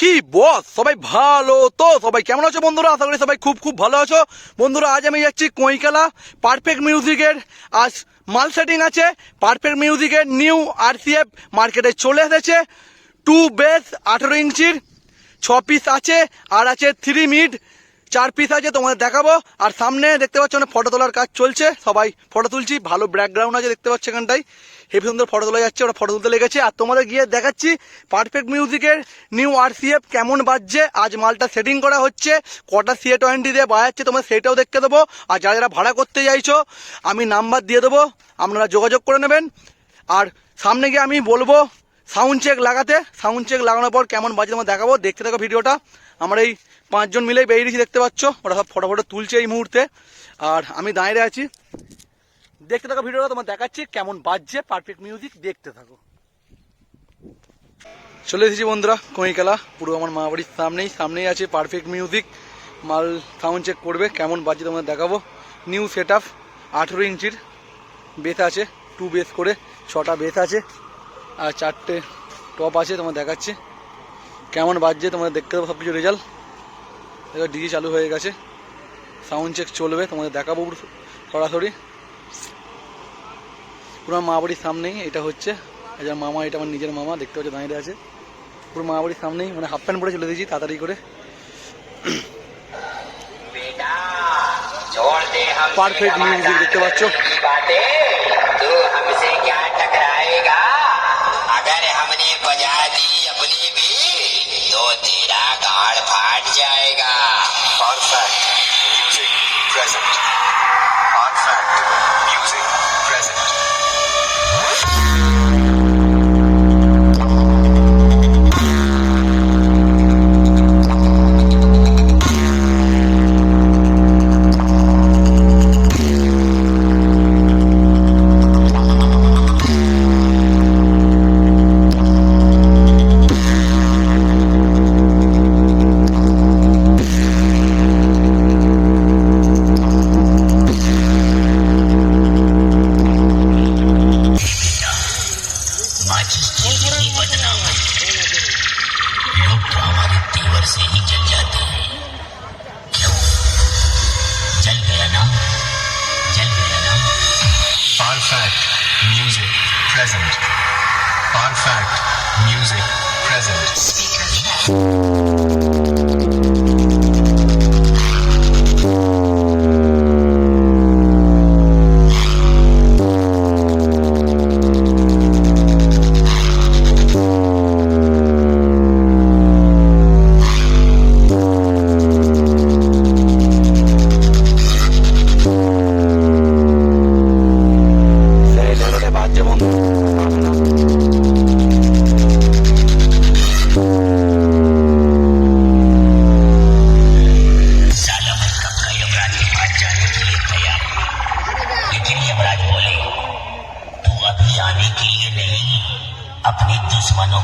কি বস সবাই ভালো তো? সবাই কেমন আছো বন্ধুরা? আশা করি সবাই খুব খুব ভালো আছো। বন্ধুরা, আজ আমি যাচ্ছি কৈকালা পারফেক্ট মিউজিকের আজ মাল সেটিং আছে পারফেক্ট মিউজিকের নিউ আরসিএফ মার্কেটে চলে এসেছে। টু বেস আঠেরো ইঞ্চির, ছ পিস আছে, আর আছে থ্রি মিড চার পিস আছে, তোমাদের দেখাবো। আর সামনে দেখতে পাচ্ছ অনেক ফটো তোলার কাজ চলছে। সবাই ফটো তুলছি, ভালো ব্যাকগ্রাউন্ড আছে, দেখতে পাচ্ছ এখানটায়। হেভি সুন্দর ফটো তোলা যাচ্ছে, ওরা ফটো তুলতে লেগেছে। আর তোমাদের গিয়ে দেখাচ্ছি পারফেক্ট মিউজিকের নিউ আরসিএফ কেমন বাজছে। আজ মালটা সেটিং করা হচ্ছে, কটা সিএ টোয়েন্টি দিয়ে বাজাচ্ছে তোমার সেটাও দেখতে দেবো। আর যারা যারা ভাড়া করতে চাইছো, আমি নাম্বার দিয়ে দেবো, আপনারা যোগাযোগ করে নেবেন। আর সামনে গিয়ে আমি বলব সাউন্ড চেক লাগাতে সাউন্ড চেক লাগানোর পর কেমন বাজে তোমার দেখাবো, দেখতে থাকো ভিডিওটা। আমরা এই পাঁচজন মিলেই বেরিয়েছি, দেখতে পাচ্ছ। ওরা সব ফটো ফটো তুলছে এই মুহূর্তে। আর আমি দাঁড়িয়ে আছি। দেখতে থাকো ভিডিওটা, তোমার দেখাচ্ছি কেমন বাজছে পারফেক্ট মিউজিক দেখতে থাকো। চলে এসেছি বন্ধুরা কইকালা পুরো আমার মা বাড়ির সামনেই সামনেই আছে পারফেক্ট মিউজিক মাল সাউন্ড চেক করবে, কেমন বাজছে তোমার দেখাবো। নিউ সেট আপ আঠেরো ইঞ্চির বেস আছে টু বেস করে, ছটা বেস আছে। আর চারটে টপ আছে তোমার দেখাচ্ছে। কেমন বাজছে তোমাদের দেখতে পাবো সব কিছু রেজাল্ট এবার ডিজি চালু হয়ে গেছে। সাউন্ড চেক চলবে তোমাদের দেখাবো সরাসরি। পুরো মা বাড়ির সামনেই এটা হচ্ছে। যার মামা এটা আমার নিজের মামা দেখতে পাচ্ছ দাঁড়িয়ে আছে। পুরো মা বাড়ির সামনেই মানে হাফ প্যান্ট পরে চলে দিয়েছি তাড়াতাড়ি করে। পারফেক্ট মিউজিক দেখতে পাচ্ছ? आज़ादी अपनी भी तो तेरा गाड़ फाट जाएगा। Perfect music present perfect music present Music present.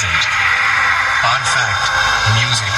present. Hard fact, music.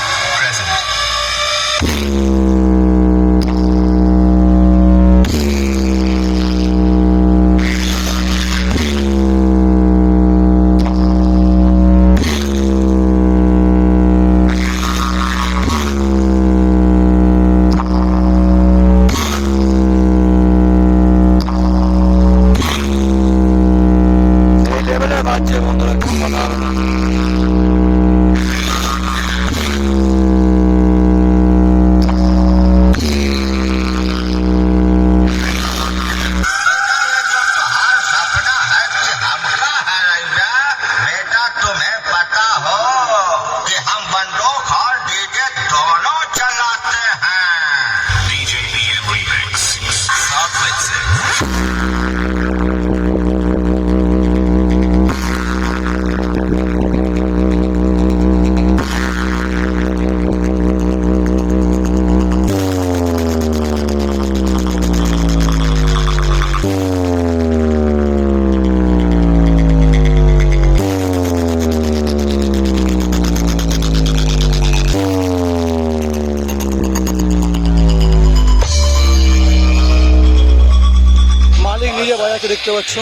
পাচ্ছ?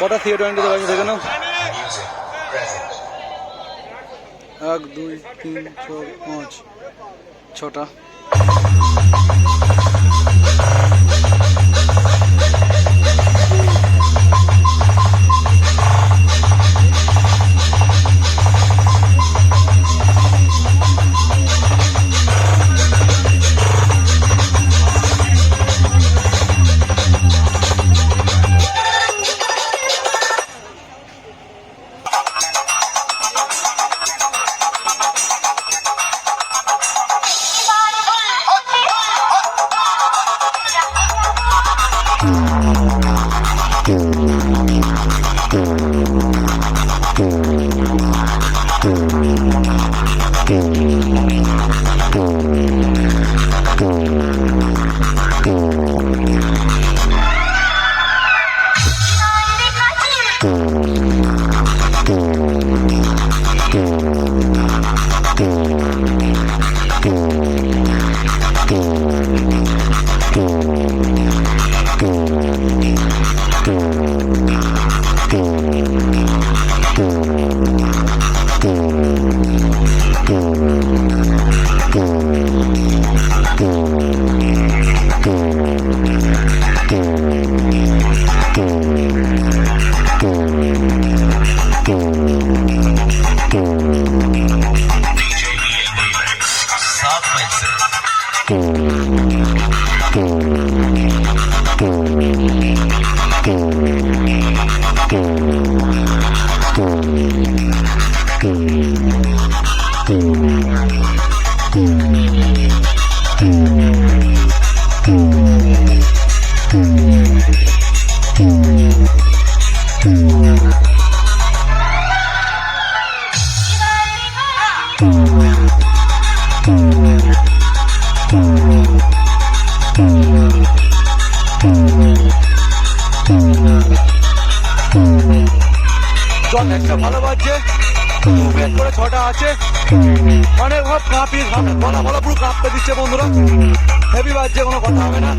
কটা থিয়েটার আনতে দেখে নাও এক দুই তিন চার পাঁচ ছটা। Bye. ভালো বাজছে। দু করে ছটা আছে। মানে ভাব কাঁপিয়ে বলা বলা পুরো কাঁপতে দিচ্ছে বন্ধুরা। হেভি বাজছে কোনো কথা হবে না।